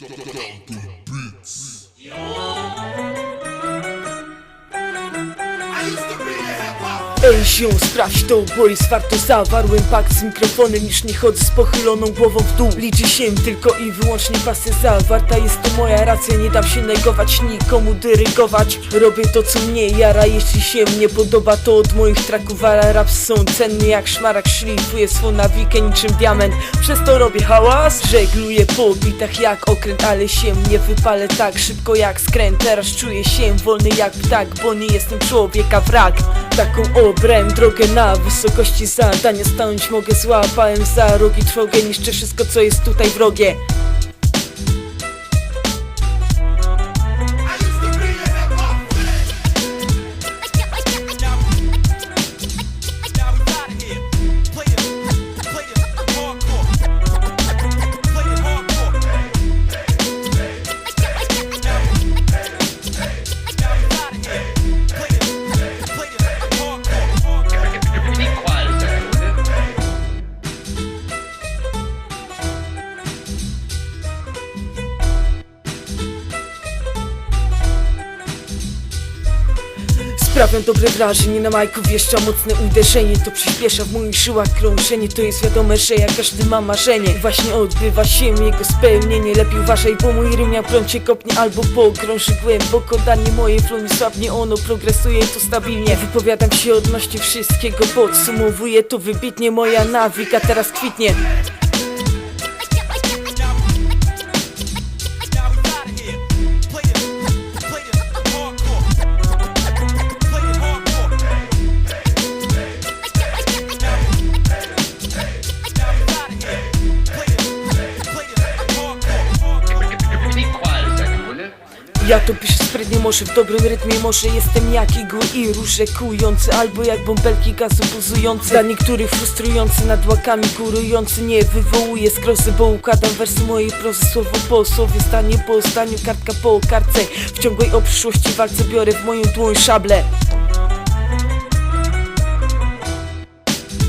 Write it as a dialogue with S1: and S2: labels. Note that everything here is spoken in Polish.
S1: Down to beats. Ej ziom, sprawdź to, bo jest warto Zawarłem pakt z mikrofonem, niż nie chodzę z pochyloną głową w dół. Liczy się tylko i wyłącznie pasja zawarta. Jest to moja racja, nie dam się negować, nikomu dyrygować. Robię to co mnie jara, jeśli się mnie podoba To od moich traków ale są cenny jak szmarak. Szlifuję swą nawikę niczym diament. Przez to robię hałas, żegluję po bitach jak okręt Ale się nie wypalę tak szybko jak skręt. Teraz czuję się wolny jak ptak, bo nie jestem człowieka wrak Taką obrałem drogę na wysokości zadania Stanąć mogę, złapałem za rogi trwogę Niszczę wszystko co jest tutaj wrogie Sprawiam dobre wrażenie na majku Wieszcza mocne uderzenie To przyspiesza w moich żyłach krążenie. To jest wiadome, że jak każdy ma marzenie Właśnie odbywa się jego spełnienie. Lepiej uważaj, bo mój rym jak prąd kopnie Albo pogrąży głęboko Danie moje flow nie słabnie Ono progresuje to stabilnie. Wypowiadam się odnośnie wszystkiego Podsumowuję to wybitnie Moja nawika teraz kwitnie Ja to piszę sprytnie, może w dobrym rytmie Może jestem jak igły i róże kujący Albo jak bąbelki gazu buzujące. Dla niektórych frustrujący, nad łakami górujący Nie wywołuje skrozy, bo układam wersy mojej prozy. Słowo po słowie, zdanie po zdaniu, kartka po kartce. W ciągłej o przyszłości walce biorę w moją dłoń szable